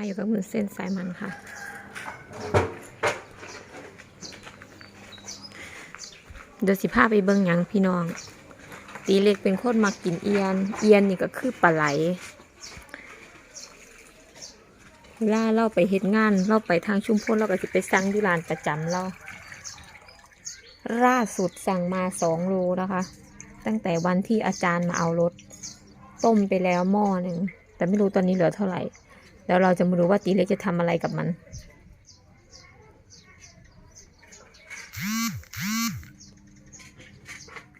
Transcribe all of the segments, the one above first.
ค่ะอยู่กับมือเส้นสายมันค่ะ เดี๋ยวสิพาไปเบิ่งหยังพี่น้อง ตีเล็กเป็นคนมักกินเอียน เอียนนี่ก็คือปลาไหลเวลาเราไปเฮ็ดงานเราไปทางชุมพลเราก็สิไปสั่งที่ร้านประจำเราล่าสุดสั่งมาสองโลนะคะ ตั้งแต่วันที่อาจารย์มาเอารถ ต้มไปแล้วหม้อหนึ่ง แต่ไม่รู้ตอนนี้เหลือเท่าไหร่ แล้วเราจะมารู้ว่าตีเล็กจะทำอะไรกับมัน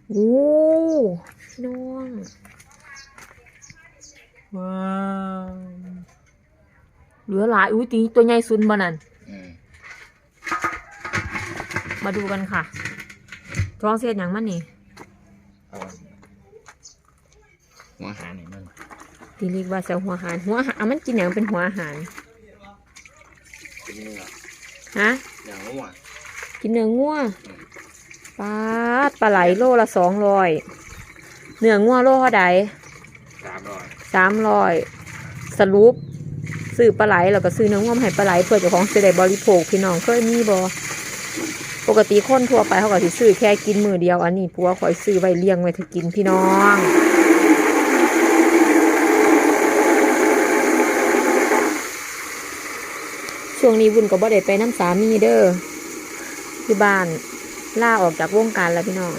โอ้พี่น้องว้าวเหลือหลายอุ้ยตีตัวใหญ่สุดบ่นั่นอืมมาดูกันค่ะท้องเสียดอย่างมันนี่เอาหัวอาหารนี่มัน ตีเรียกว่าเสียหัวอาหารหัวอาหารอะมันกินอย่างเป็นหัวอาหารเป็นเนื้อฮะอย่างงัวกินเนื้องัวปลาดปลาไหลโลละสองร้อยเนื้องัวโลเท่าใดสามร้อยสามร้อยสรุปซื้อปลาไหลแล้วก็ซื้อเนื้องัวมาให้ปลาไหลเพื่อเจ้าของจะได้บริโภคพี่น้องเคยมีบ่ปกติคนทั่วไปเขาก็สิซื้อแค่กินมือเดียวอันนี้ผัวคอยซื้อไว้เลี้ยงไว้ถึงกินพี่น้อง ช่วงนี้วุ่นก็บ่ได้ไปน้ำสามีเด้อที่บ้านล่าออกจากวงการแล้วพี่น้อง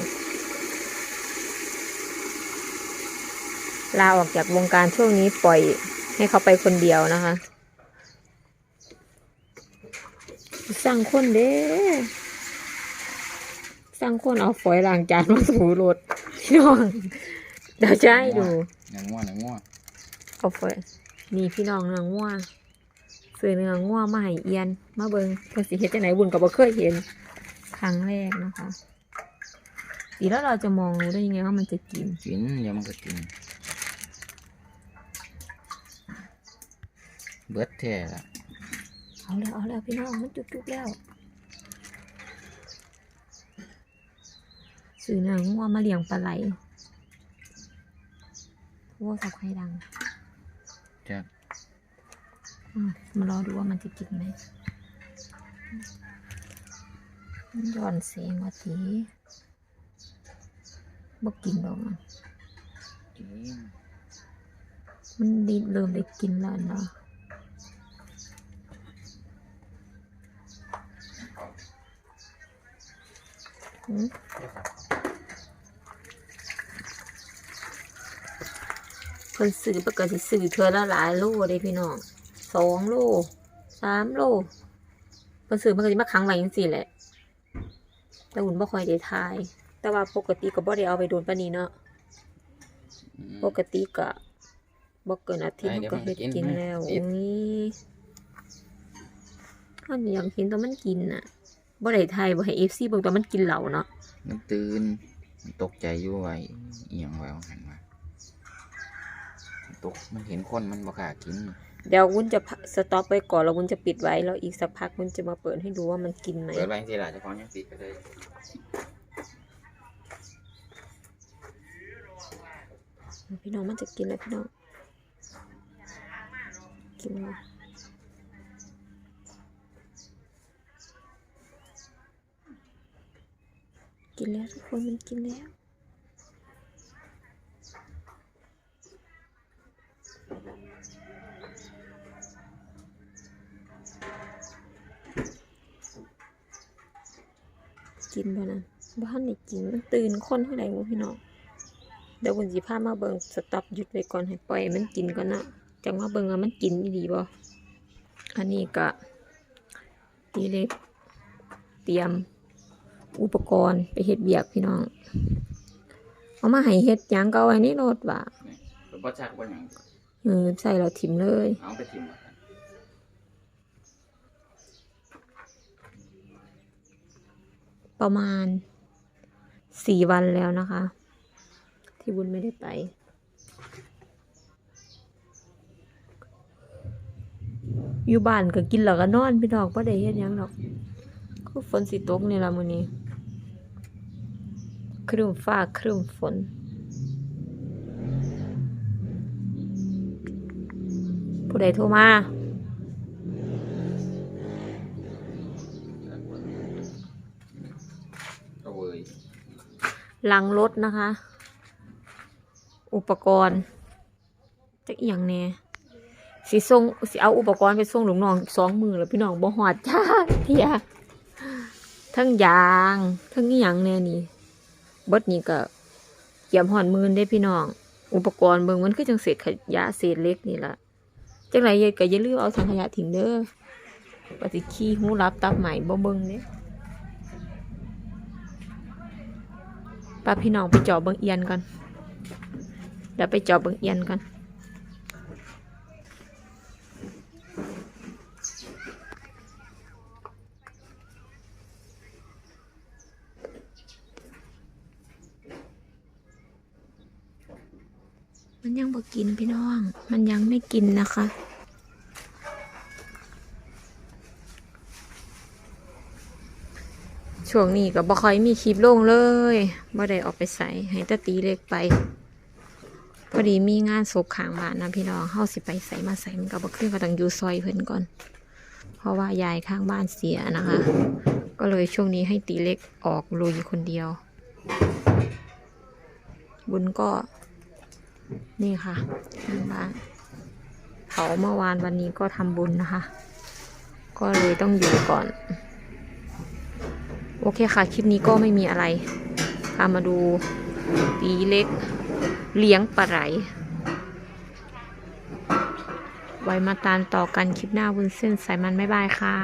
ลาออกจากวงการช่วงนี้ปล่อยให้เขาไปคนเดียวนะคะสร้างคนเด้สร้างคนเอาฝอยล้างจานมาถูรถพี่น้องเดี๋ยวจะให้ดูอย่างงัวอย่างงัวเอาฝอยนี่พี่น้องเนื้อง่ว ซื้อเนื้อง่วมาให้เอียน มาเบิงเพื่อสิเห็นจะไหนบุญก็บ่เคยเห็น ครั้งแรกนะคะดีแล้วเราจะมองรู้ได้ยังไงว่ามันจะกิน กินเดี๋ยวมันก็กิน เบิดแท้ละเอาแล้วเอาแล้วพี่น้องมันจุกๆแล้วซื้อเนื้องัวมาเลี้ยงปลาไหลวัวสับไข่ดังจะอื มารอดูว่ามันจะกินไหมมันย้อนเสียงว่าทีบ่กินดอกมันกินมันดีเริ่มได้กินแล้วเนาะอืมเพิ่นซื้อปกติซื้อเทื่อละหลายโลเด้พี่น้อง สองโลสามโลเพิ่นซื้อมันก็สิมาขังไว้จังซี่แหละแต่หุ่นบ่ค่อยได้ทาย แต่ว่าปกติก็บ่ได้เอาไปโดนปานนี้เนาะอืมปกติก็บ่เกินอาทิตย์ได้มันก็เฮ็ดเดี๋ยวมันกินกินแล้วติอุ้ดยอันนี้อยากเห็นตอนมันกินน่ะบ่ได้ทายบ่ให้ FC เบิ่งตอนมันกินเหล้าเนาะมันตื่นมันตกใจอยู่ไว้เอียงไว้ว่าหันมามันตกมันเห็นคนมันบ่กล้ากิน เดี๋ยววุ้นจะสต็อปไว้ก่อนแล้ววุ้นจะปิดไว้แล้วอีกสักพักวุ้นจะมาเปิดให้ดูว่ามันกินไหมเปิดไว้ที่ละเจ้าของยังปิดก็เลยพี่น้องมันจะกินแล้วพี่น้องกินแล้วกินแล้วทุกคนมันกินแล้ว กินบ่นะบ้านนี่กินมันตื่นคนเท่าไหร่บ่พี่น้องเดี๋ยวคุณสิพามาเบิ่งสต็อปหยุดไว้ก่อนให้ปล่อยมันกินก่อนนะจังว่าเบิ่งว่ามันกินดีบ่อันนี้ก็ตีเล็กเตรียมอุปกรณ์ไปเฮ็ดเบียกพี่น้อง เอามาให้เฮ็ดหยังก็เอาไว้ในรถว่ะเป็นบ่ชักบ่หยังเออใส่แล้วถิ่มเลย เอาไปทิ่มแล้วกัน ประมาณสี่วันแล้วนะคะ ที่บุญไม่ได้ไป อยู่บ้านก็กินแล้วก็นอนพี่น้องบ่ได้เฮ็ดยังดอกคือฝนสิตกนี่ละมื้อนี้ครึ้มฟ้าครึ้มฝนผู้ใดโทรมา หลังรถนะคะ อุปกรณ์จะอหย่างแน่สิส่งสิเอาอุปกรณ์ไปส่งหลวงน้องสองมือแล้วพี่น้องบ่หอดจ้าเทียทั้งยางทั้งอหย่างแน่นี่บดนี่ก็เกี่ยมหอนมือได้พี่น้อง อุปกรณ์เบิ่งมันคือจังเศษขยะเศษเล็กนี่ละจังไรยายก็อย่าลืมเอาถังขยะทิ้งเด้อปฏิขี้หูรับตับใหม่บ่เบิ่งเด้ ป้าพี่น้องไปจาะเบิ่งเอียนก่อน เดี๋ยวไปจาะเบิ่งเอียนก่อน มันยังบ่กินพี่น้อง มันยังไม่กินนะคะ ช่วงนี้ก็บ่ค่อยมีคลิปลงเลยบ่ได้ออกไปใส่ให้ตะตีเล็กไป พอดีมีงานศพขางบ้านนะพี่น้องเฮาสิไปใส่มาใส่มันก็บ่คือก็ต้องอยู่ซอยเพิ่นก่อน เพราะว่ายายข้างบ้านเสียนะคะ ก็เลยช่วงนี้ให้ตีเล็กออกลุยคนเดียว บุญก็ นี่ค่ะข้างบ้านเผาเมื่อวานวันนี้ก็ทำบุญนะคะ ก็เลยต้องอยู่ก่อน โอเคค่ะ คลิปนี้ก็ไม่มีอะไร พามาดูตีเล็ก เลี้ยงปลาไหลไว้มาตามต่อกันคลิปหน้าวุ้นเส้นสายมันไม่บายค่ะ